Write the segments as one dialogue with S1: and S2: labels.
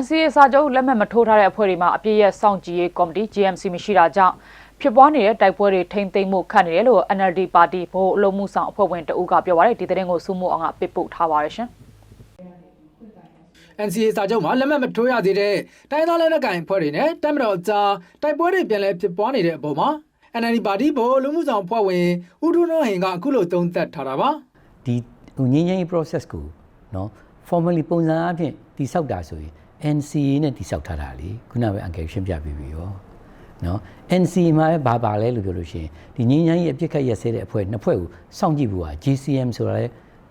S1: NCA စာချုပ်လက်မှတ်မထိုးထားတဲ့အဖွဲ့တွေမှာအပြည့်ရဲ့စောင့်ကြည့်ရေးကော်မတီ GMC မရှိတာကြောင့်ဖြစ်ပွားနေတဲ့တိုက်ပွဲတွေထိမ့်သိမ့်မှုခန့်နေတယ်လို့ NLD ပါတီဗဟိုအလုံးမှုဆောင်အဖွဲ့ဝင်တဦးကပြောပါရတယ်ဒီသတင်းကိုစုမှုအောင်ကပြပုတ်ထားပါရရှင်
S2: NCA စာချုပ်မှာလက်မှတ်မထိုးရသေးတဲ့တိုင်းသားလက်နက်ကိုင်အဖွဲ့တွေနဲ့တပ်မတော်ကြားတိုက်ပွဲတွေပြန်လည်ဖြစ်ပွားနေတဲ့အပေါ်မှာ NLD ပါတီဗဟိုလူမှုဆောင်ဖွဲ့ဝင်ဦးထွန်းထွန်းဟင်ကအခုလိုသုံးသပ်ထားတာပါ
S3: ဒီငင်းငင်း process ကိုနော် formally ပုံစံအဖြစ်တိဆောက်တာဆိုရင် NCA နဲ့တိဆောက်ထားတာလေခုနပဲအငယ်ရှင်းပြပြီးပြီရောနော် NCA မှာပဲဘာပါလဲလို့ပြောလို့ရှိရင်ဒီငင်းချိုင်းရဲ့အပြစ်ခတ်ရက်စဲတဲ့အဖွဲ့နှစ်ဖွဲ့ကိုစောင့်ကြည့်ဖို့ဟာ GCM ဆိုတာလေ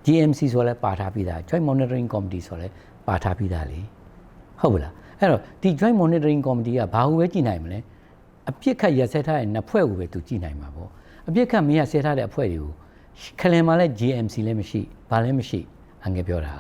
S3: GMC ဆိုတာလဲပါထားပြီးသား Joint Monitoring Committee ဆိုတာလဲပါထားပြီးသားလေဟုတ်ဘူးလားအဲ့တော့ဒီ Joint Monitoring Committee ကဘာလို့ပဲကြည်နိုင်မလဲအပြစ်ခတ်ရက်စဲထားတဲ့နှစ်ဖွဲ့ကိုပဲသူကြည်နိုင်မှာပေါ့အပြစ်ခတ်မရက်စဲထားတဲ့အဖွဲ့တွေကိုခလင်မှာလဲ GMC လည်းမရှိဘာလည်းမရှိအငယ်ပြောတာ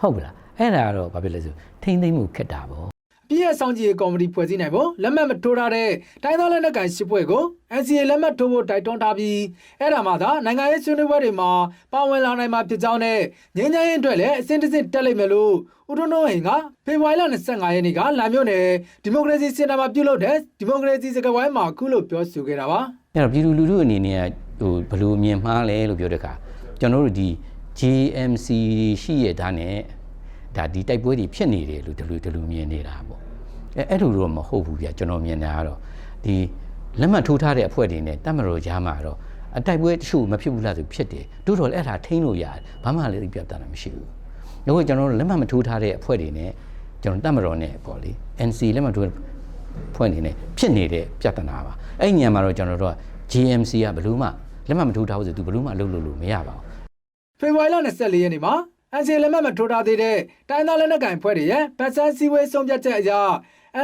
S3: ဟုတ်ဘူးလား အဲ့ဒါကတော့ဘာဖြစ်လဲဆိုထိမ့်သိမ့်မှုခက်တာပေါ့
S2: ပြည့်ရဲ့စောင့်ကြည့်ရေးကော်မတီဖွဲ့စည်းနိုင်ဖို့လက်မှတ်မထိုးထားတဲ့တိုင်းသားလက်နက်ကိုင်ရှစ်ဖွဲ့ကို NCA လက်မှတ်ထိုးဖို့တိုက်တွန်းထားပြီးအဲ့ဒါမှသာနိုင်ငံရေးဆွေးနွေးပွဲတွေမှာပါဝင်လာနိုင်မှာဖြစ်ကြောင်းနဲ့ငင်းချမ်းရေးအတွက်လည်းအစဉ်တစ်စစ်တက်လိမ့်မယ်လို့ဦးထွန်းတော်ဟင်ကဖေဖော်ဝါရီလ25ရက်နေ့ကလာမြို့နယ်ဒီမိုကရေစီစင်တာမှာပြုလုပ်တဲ့ဒီမိုကရေစီစကားဝိုင်းမှာအခုလိုပြောဆိုခဲ့တာပါ
S3: အဲ့တော့ပြည်သူလူထုအနေနဲ့ကဟိုဘယ်လိုမြင်မှားလဲလို့ပြောတဲ့အခါကျွန်တော်တို့ဒီ JMC ရှိရတာနဲ့ ဒါဒီတိုက်ပွဲတွေဖြစ်နေတယ်လို့ဒီလိုဒီလိုမြင်နေတာပေါ့အဲအဲ့လိုတော့မဟုတ်ဘူးဗျကျွန်တော်မြင်တာကတော့ဒီလက်မှတ်ထိုးထားတဲ့အဖွဲ့တွေနဲ့တပ်မတော်ကြားမှာတော့အတိုက်ပွဲတချို့မဖြစ်ဘူးလားဆိုဖြစ်တယ်တို့တော့လည်းအဲ့ဒါထိန်းလို့ရတယ်ဘာမှလည်းပြတ်တာမရှိဘူးဒါကိုကျွန်တော်တို့လက်မှတ်မထိုးထားတဲ့အဖွဲ့တွေနဲ့ကျွန်တော်တပ်မတော်နဲ့ပေါ့လေ NC လက်မှတ်ထိုးဖွဲ့နေနဲ့ဖြစ်နေတဲ့ပြဿနာပါအဲ့ဒီညမှာတော့ကျွန်တော်တို့က GMC ကဘယ်လို့မှလက်မှတ်မထိုးထားဘူးဆိုသူဘယ်လို့မှအလုပ်လုပ်လို့မရပါဘူး
S2: ဖေဖော်ဝါရီလ24ရက်နေ့မှာ NCA လက်မှတ်မထိုးထားသေးတဲ့တိုင်းသားလက်နက်ကိုင်ဖွဲ့တွေရဲ့ဗတ်ဆန်းစည်းဝေးဆုံးဖြတ်ချက်အရ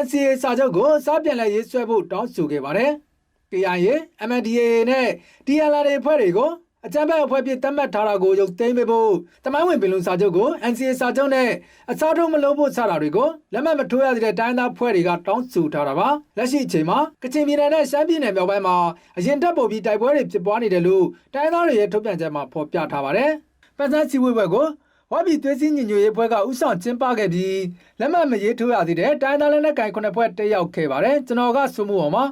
S2: NCA စာချုပ်ကိုစားပြန်လည်ရေးဆွဲဖို့တောင်းဆိုခဲ့ပါတယ်။ KIA, MNDAA နဲ့ TNLA တွေဖွဲ့တွေကိုအကြမ်းဖက်အဖွဲ့ဖြစ်သတ်မှတ်ထားတာကိုရုပ်သိမ်းပေးဖို့တမိုင်းဝင်ပင်လုံစာချုပ်ကို NCA စာချုပ်နဲ့အစားထိုးမလုပ်ဖို့စတာတွေကိုလက်မှတ်မထိုးရသေးတဲ့တိုင်းသားဖွဲ့တွေကတောင်းဆိုထားတာပါလက်ရှိအချိန်မှာကချင်ပြည်နယ်နဲ့ရှမ်းပြည်နယ်မြောက်ပိုင်းမှာအရင်တပ်ပေါ်ပြီးတိုက်ပွဲတွေဖြစ်ပွားနေတယ်လို့တိုင်းသားတွေရဲ့ထုတ်ပြန်ချက်မှာဖော်ပြထားပါတယ်ပတ်စန်းစီဝေးဘက်ကို ဝါပြည်သွေးစည်းညီညွတ်ရေးဖွဲ့ကဥဆောင်ကျင်းပခဲ့ပြီးလက်မှတ်မရေးထိုးရသေးတဲ့တိုင်းသားလက်နက်ကိုင်ခုနှစ်ဖွဲ့တက်ရောက်ခဲ့ပါတယ်ကျွန်တော်ကစုမှုအောင်ပါ